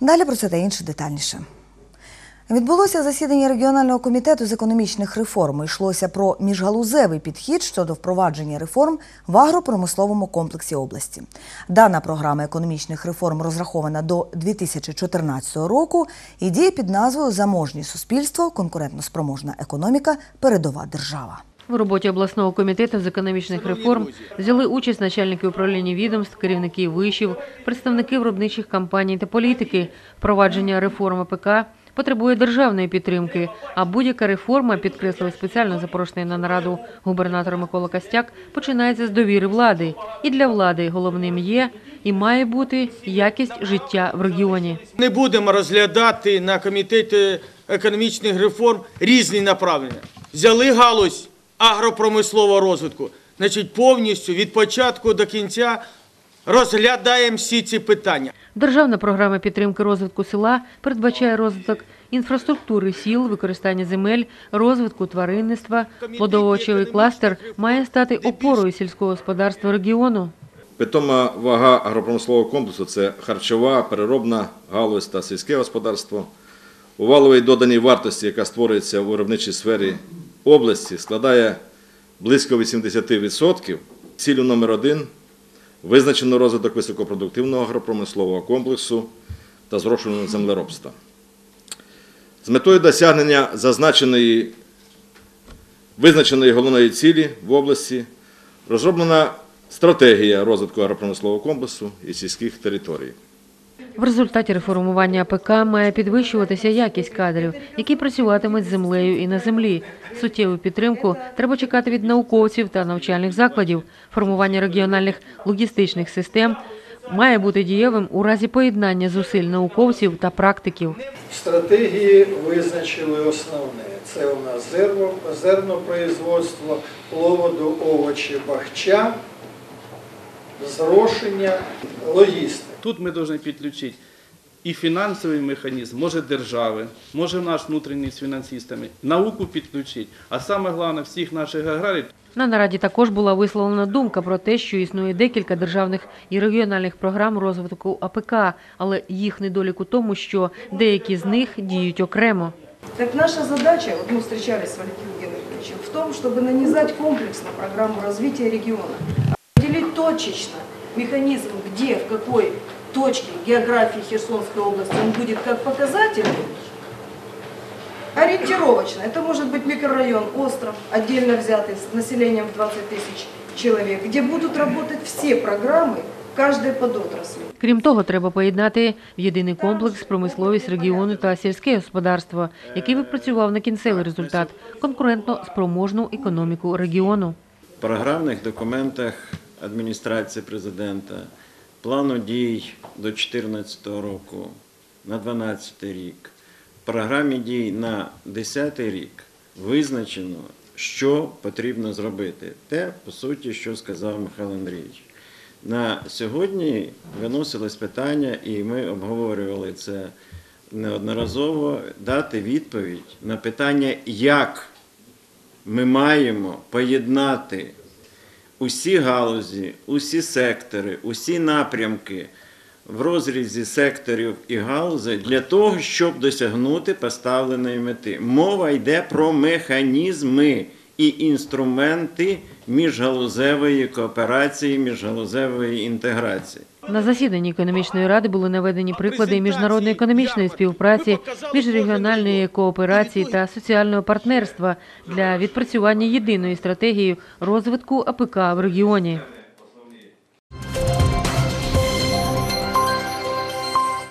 Далі про це та інше детальніше. Відбулося засідання регіонального комітету з економічних реформ. Йшлося про міжгалузевий підхід щодо впровадження реформ в агропромисловому комплексі області. Дана програма економічних реформ розрахована до 2014 року і діє під назвою Заможні суспільство, конкурентноспроможна економіка, передова держава. В роботі обласного комітету з економічних реформ взяли участь начальники управління відомств, керівники вишів, представники виробничих компаній та політики. Впровадження реформ АПК потребує державної підтримки, а будь-яка реформа, підкреслив спеціально запрошений на нараду губернатор Микола Костяк, починається з довіри влади. І для влади головним є і має бути якість життя в регіоні. Не будемо розглядати на комітеті економічних реформ різні направлення. Взяли галузь агропромислового розвитку, значить повністю від початку до кінця розглядаємо всі ці питання. Державна програма підтримки розвитку села передбачає розвиток інфраструктури сіл, використання земель, розвитку тваринництва. Плодоовочевий кластер має стати опорою сільського господарства регіону. Питома вага агропромислового комплексу це харчова, переробна галузь та сільське господарство. У валовій доданій вартості, яка створюється у виробничій сфері області, складає близько 80%. Цілю номер один визначено розвиток високопродуктивного агропромислового комплексу та зрошеного землеробства. З метою досягнення зазначеної визначеної головної цілі в області розроблена стратегія розвитку агропромислового комплексу і сільських територій. В результаті реформування АПК має підвищуватися якість кадрів, які працюватимуть з землею і на землі. Суттєву підтримку треба чекати від науковців та навчальних закладів. Формування регіональних логістичних систем має бути дієвим у разі поєднання зусиль науковців та практиків. Стратегії визначили основне. Це у нас зерно, зернопроизводство, плоду, овочі, бахча, зрошення, логістика. Тут ми повинні підключити і фінансовий механізм, може держави, може наш внутрішній з фінансистами, науку підключити, а саме головне всіх наших аграріїв. На нараді також була висловлена думка про те, що існує декілька державних і регіональних програм розвитку АПК, але їх недолік у тому, що деякі з них діють окремо. Так наша задача, вот мы встречались с Валентином Геннадьевичем, в том, чтобы нанизать комплексно программу развития региона, определить точечно механизм, где, в какой точке географии Херсонской области он будет как показательный, ориентировочно. Это может быть микрорайон, остров, отдельно взятый с населением в 20 тысяч человек, где будут работать все программы, каждая подотрасль. Крім того, треба поєднати в єдиний комплекс промисловість регіону та сільське господарство, який випрацював на кінцевий результат конкурентно спроможну економіку регіону. В програмних документах адміністрації президента плану дій до 2014 року на 2012 рік, програмі дій на 2010 рік визначено, що потрібно зробити. Те, по суті, що сказав Михайло Андрійович. На сьогодні виносилось питання, і ми обговорювали це неодноразово, дати відповідь на питання, як ми маємо поєднати усі галузі, усі сектори, усі напрямки в розрізі секторів і галузей для того, щоб досягнути поставленої мети. Мова йде про механізми і інструменти міжгалузевої кооперації, міжгалузевої інтеграції. На засіданні економічної ради були наведені приклади міжнародної економічної співпраці, міжрегіональної кооперації та соціального партнерства для відпрацювання єдиної стратегії розвитку АПК в регіоні.